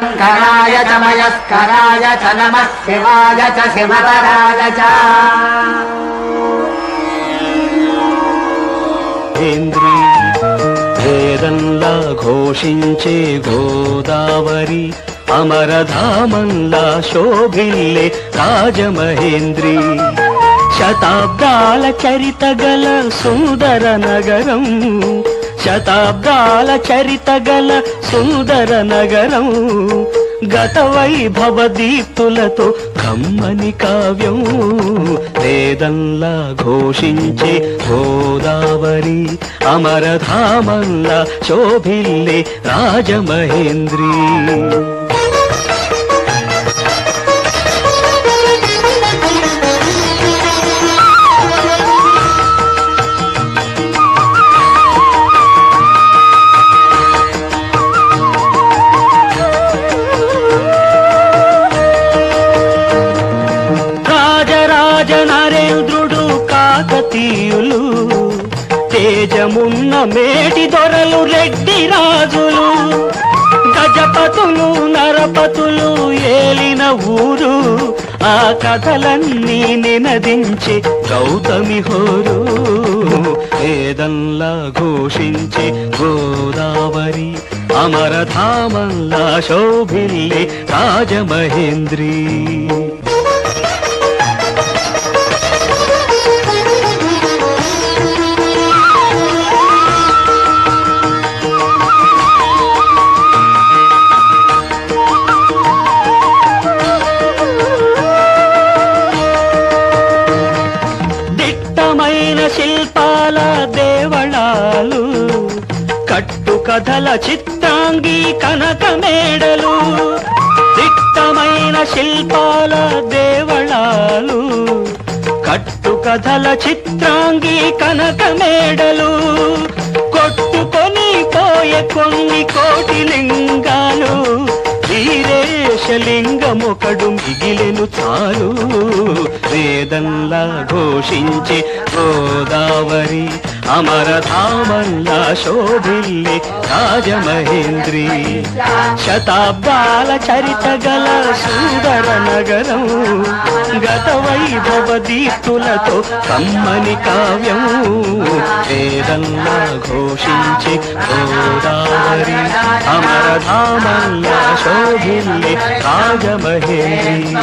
శంకరాయ చ మయస్కరాయ చ నమః శివాయ చ శివతరాయ చ. వేదంలా ఘోషించే గోదావరి అమరధామంలా శోభిల్లే రాజమహేంద్రి. శతాబ్దాల చరిత గల సుందర నగరం. శతాబ్దాల చరిత గల సుందర నగరం. గత వైభవ దీప్తులతో కమ్మని కావ్యం. వేదంలా ఘోషించే గోదావరి అమరధామల్లా శోభిల్లే రాజమహేంద్రీ. నరేంద్రుడు కాకతీయులు తేజమున్న మేటి దొరలు రెడ్డి రాజులు గజపతులు నరపతులు ఏలిన ఊరు ఆ కథలన్నీ నినదించి గౌతమి హోరు. వేదంలా ఘోషించి గోదావరి అమరధామంలా శోభిల్లి రాజమహేంద్రీ. కథల చిత్రాంగి కనక మేడలు దిట్టమైన శిల్పాల దేవళాలు కట్టు కథల చిత్రాంగి కనక మేడలు కొట్టుకొని పోయే కొన్ని కోటి లింగాలు వీరేశలింగమొకడు మిగిలెను చాలు వేదంలా ఘోషించే గోదావరి అమరధామల్లా శోభిల్లి రాజమహేంద్రి. శతాబ్దాల చరిత గల సుందర నగరం గత వైభవ దీప్తులతో కమ్మని కావ్యం వేదంలా ఘోషించి గోదావరి. అమరధామల్లా శోభిల్లి రాజమహేంద్రి.